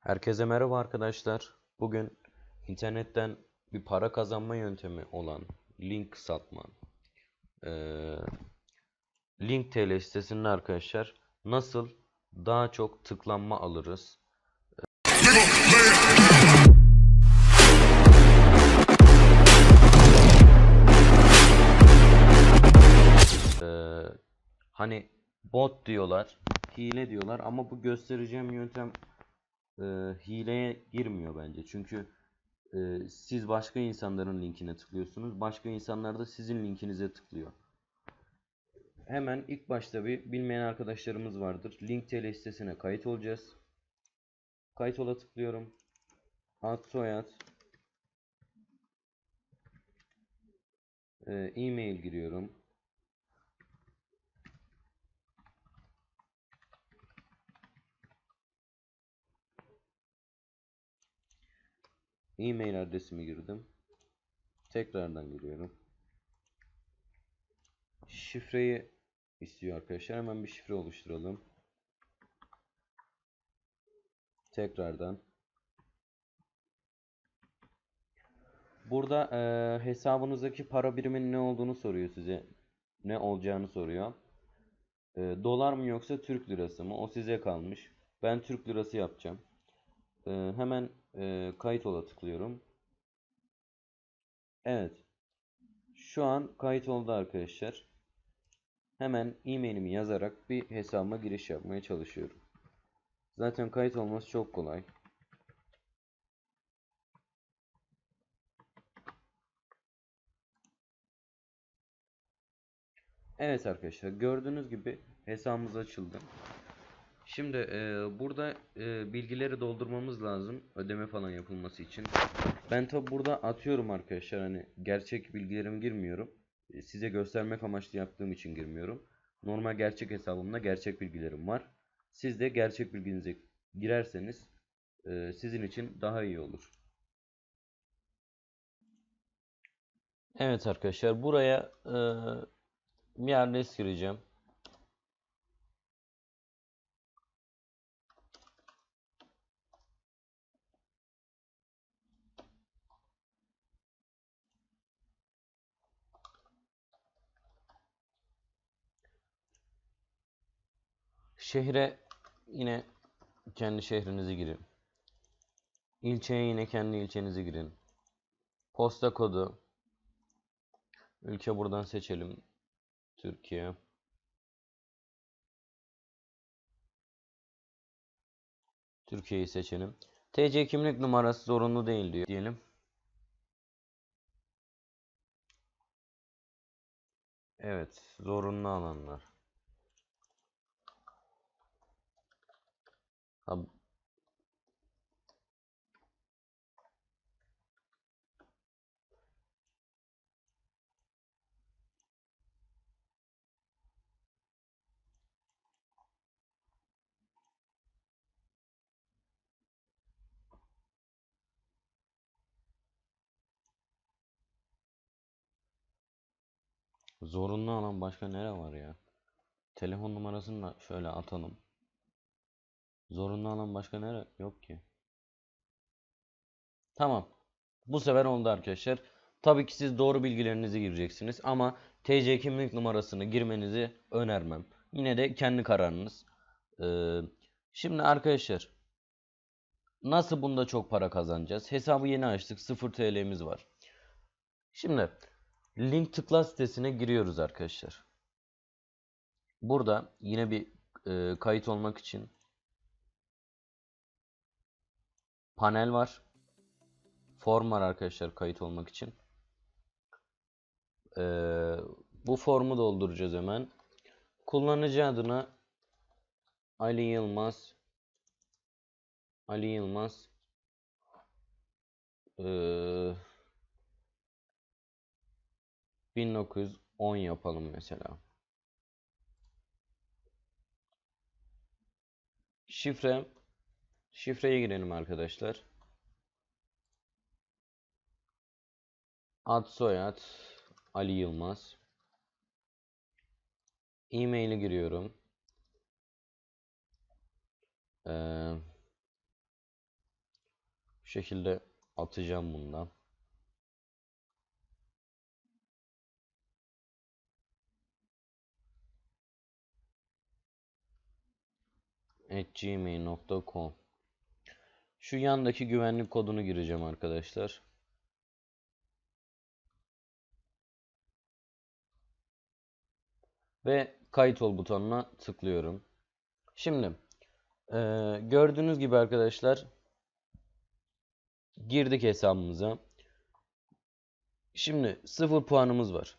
Herkese merhaba arkadaşlar. Bugün internetten bir para kazanma yöntemi olan link satma, eee, link TL sitesinde arkadaşlar nasıl daha çok tıklanma alırız? Eee, hani bot diyorlar, hile diyorlar ama bu göstereceğim yöntem e, hileye girmiyor bence. Çünkü e, siz başka insanların linkine tıklıyorsunuz. Başka insanlar da sizin linkinize tıklıyor. Hemen ilk başta bir bilmeyen arkadaşlarımız vardır. Link TL sitesine kayıt olacağız. Kayıt ola tıklıyorum. Ad soyad. E, e-mail giriyorum. E-mail adresimi girdim. Tekrardan giriyorum. Şifreyi istiyor arkadaşlar. Hemen bir şifre oluşturalım. Tekrardan. Burada eee, hesabınızdaki para biriminin ne olduğunu soruyor size. Ne olacağını soruyor. Eee, dolar mı yoksa Türk lirası mı? O size kalmış. Ben Türk lirası yapacağım. Eee, hemen eee, kayıt ola tıklıyorum. Evet. Şu an kayıt oldu arkadaşlar. Hemen e-mailimi yazarak bir hesabıma giriş yapmaya çalışıyorum. Zaten kayıt olması çok kolay. Evet arkadaşlar gördüğünüz gibi hesabımız açıldı. Şimdi e, burada e, bilgileri doldurmamız lazım ödeme falan yapılması için. Ben tabi burada atıyorum arkadaşlar hani gerçek bilgilerimi girmiyorum. Size göstermek amaçlı yaptığım için girmiyorum. Normal gerçek hesabımda gerçek bilgilerim var. Siz de gerçek bilginizi girerseniz e, sizin için daha iyi olur. Evet arkadaşlar buraya e, bir adres gireceğim. Şehre yine kendi şehrinizi girin. İlçeye yine kendi ilçenizi girin. Posta kodu. Ülke buradan seçelim. Türkiye. Türkiye'yi seçelim. TC kimlik numarası zorunlu değil diyor diyelim. Evet, zorunlu alanlar. Ha, zorunlu alan başka nere var ya? Telefon numarasını da şöyle atalım. Zorunlu alan başka nere? Yok ki. Tamam. Bu sefer oldu arkadaşlar. Tabii ki siz doğru bilgilerinizi gireceksiniz ama TC kimlik numarasını girmenizi önermem. Yine de kendi kararınız. Ee, şimdi arkadaşlar nasıl bunda çok para kazanacağız? Hesabı yeni açtık. 0 TL'miz var. Şimdi link tıkla sitesine giriyoruz arkadaşlar. Burada yine bir e, kayıt olmak için panel var. Form var arkadaşlar kayıt olmak için. Ee, bu formu dolduracağız hemen. Kullanıcı adına Ali Yılmaz Ali Yılmaz ee, 1910 yapalım mesela. Şifre şifreye girelim arkadaşlar. Ad soyad Ali Yılmaz. E-mail'i giriyorum. Ee, şekilde atacağım bundan. gmail.com Şu yandaki güvenlik kodunu gireceğim arkadaşlar. Ve kayıt ol butonuna tıklıyorum. Şimdi eee, gördüğünüz gibi arkadaşlar girdik hesabımıza. Şimdi 0 puanımız var.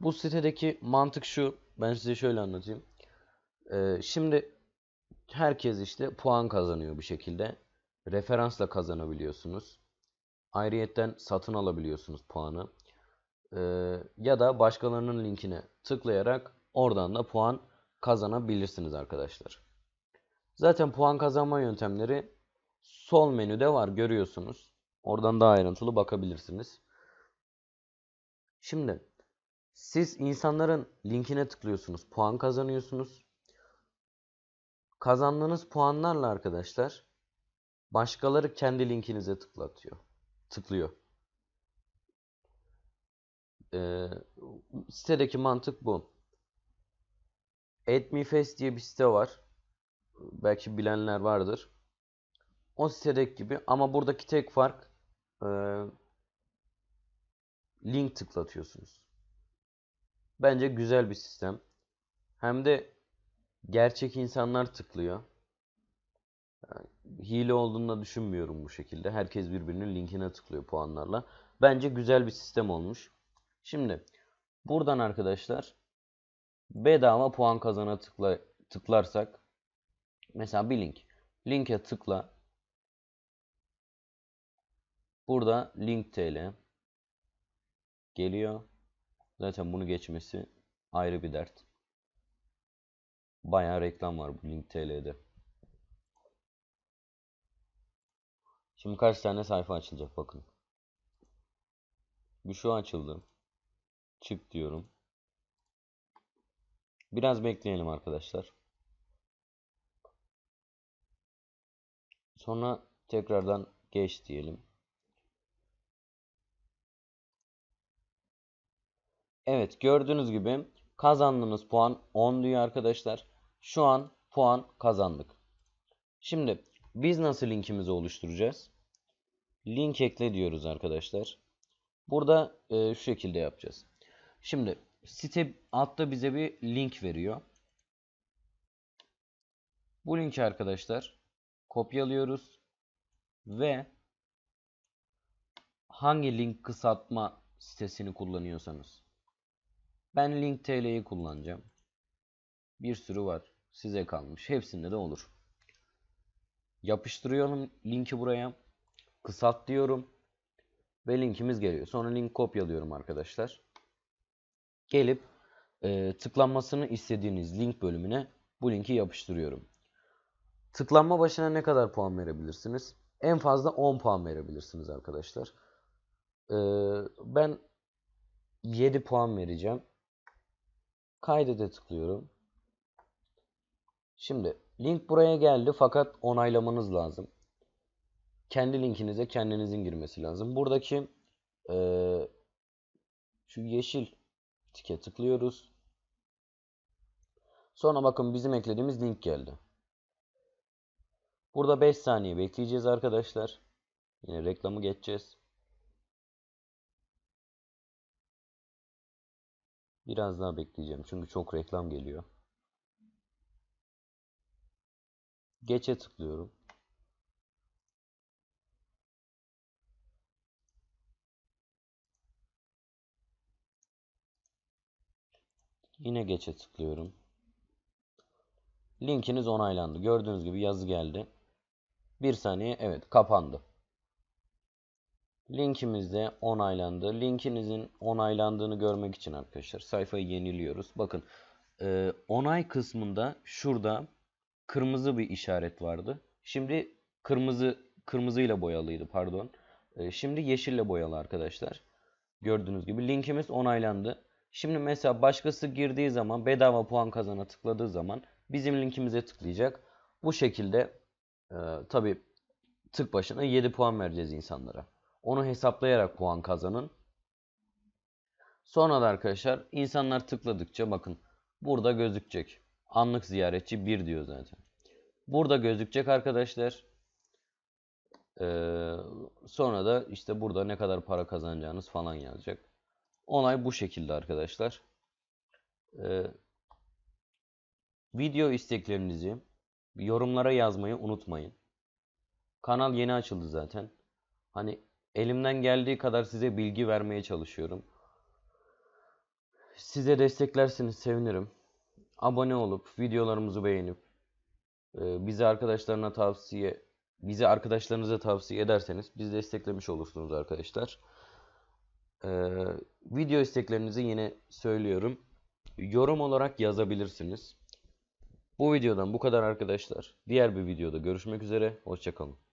Bu sitedeki mantık şu. Ben size şöyle anlatayım. Eee, şimdi herkes işte puan kazanıyor bir şekilde. Referansla kazanabiliyorsunuz. Ayrıyetten satın alabiliyorsunuz puanı. Ee, ya da başkalarının linkine tıklayarak oradan da puan kazanabilirsiniz arkadaşlar. Zaten puan kazanma yöntemleri sol menüde var görüyorsunuz. Oradan daha ayrıntılı bakabilirsiniz. Şimdi siz insanların linkine tıklıyorsunuz, puan kazanıyorsunuz. Kazandığınız puanlarla arkadaşlar başkaları kendi linkinize tıklatıyor. Tıklıyor. Ee, sitedeki mantık bu. AdMeFest diye bir site var. Belki bilenler vardır. O sitedeki gibi ama buradaki tek fark e, link tıklatıyorsunuz. Bence güzel bir sistem. Hem de gerçek insanlar tıklıyor. Hile olduğunu da düşünmüyorum bu şekilde. Herkes birbirinin linkine tıklıyor puanlarla. Bence güzel bir sistem olmuş. Şimdi buradan arkadaşlar bedava puan kazana tıkla, tıklarsak mesela bir link. Linke tıkla. Burada link TL geliyor. Zaten bunu geçmesi ayrı bir dert. Bayağı reklam var bu link TL'de. Şimdi kaç tane sayfa açılacak bakın. Bir şu açıldı. Çık diyorum. Biraz bekleyelim arkadaşlar. Sonra tekrardan geç diyelim. Evet gördüğünüz gibi kazandığınız puan 10 diyor arkadaşlar. Şu an puan kazandık. Şimdi biz nasıl linkimizi oluşturacağız? Link ekle diyoruz arkadaşlar. Burada e, şu şekilde yapacağız. Şimdi site altta bize bir link veriyor. Bu linki arkadaşlar kopyalıyoruz ve hangi link kısaltma sitesini kullanıyorsanız ben link TL'yi kullanacağım. Bir sürü var. Size kalmış. Hepsinde de olur. Yapıştırıyorum linki buraya. Kısalt diyorum. Ve linkimiz geliyor. Sonra link kopyalıyorum arkadaşlar. Gelip e, tıklanmasını istediğiniz link bölümüne bu linki yapıştırıyorum. Tıklanma başına ne kadar puan verebilirsiniz? En fazla 10 puan verebilirsiniz arkadaşlar. E, ben 7 puan vereceğim. Kaydede tıklıyorum. Şimdi link buraya geldi fakat onaylamanız lazım. Kendi linkinize kendinizin girmesi lazım. Buradaki e, şu yeşil tike tıklıyoruz. Sonra bakın bizim eklediğimiz link geldi. Burada 5 saniye bekleyeceğiz arkadaşlar. Yine reklamı geçeceğiz. Biraz daha bekleyeceğim çünkü çok reklam geliyor. Geçe tıklıyorum. Yine geçe tıklıyorum. Linkiniz onaylandı. Gördüğünüz gibi yazı geldi. Bir saniye evet kapandı. Linkimiz de onaylandı. Linkinizin onaylandığını görmek için arkadaşlar sayfayı yeniliyoruz. Bakın e, onay kısmında şurada kırmızı bir işaret vardı. Şimdi kırmızı kırmızıyla boyalıydı pardon. E, şimdi yeşille boyalı arkadaşlar. Gördüğünüz gibi linkimiz onaylandı. Şimdi mesela başkası girdiği zaman bedava puan kazana tıkladığı zaman bizim linkimize tıklayacak. Bu şekilde e, tabi tık başına 7 puan vereceğiz insanlara. Onu hesaplayarak puan kazanın. Sonra da arkadaşlar insanlar tıkladıkça bakın burada gözükecek. Anlık ziyaretçi 1 diyor zaten. Burada gözükecek arkadaşlar. Ee, sonra da işte burada ne kadar para kazanacağınız falan yazacak. Olay bu şekilde arkadaşlar. Ee, video isteklerinizi yorumlara yazmayı unutmayın. Kanal yeni açıldı zaten. Hani elimden geldiği kadar size bilgi vermeye çalışıyorum. Size desteklerseniz sevinirim. Abone olup videolarımızı beğenip e, bizi arkadaşlarına tavsiye bizi arkadaşlarınıza tavsiye ederseniz biz desteklemiş olursunuz arkadaşlar. Ee, video isteklerinizi yine söylüyorum. Yorum olarak yazabilirsiniz. Bu videodan bu kadar arkadaşlar. Diğer bir videoda görüşmek üzere. Hoşçakalın.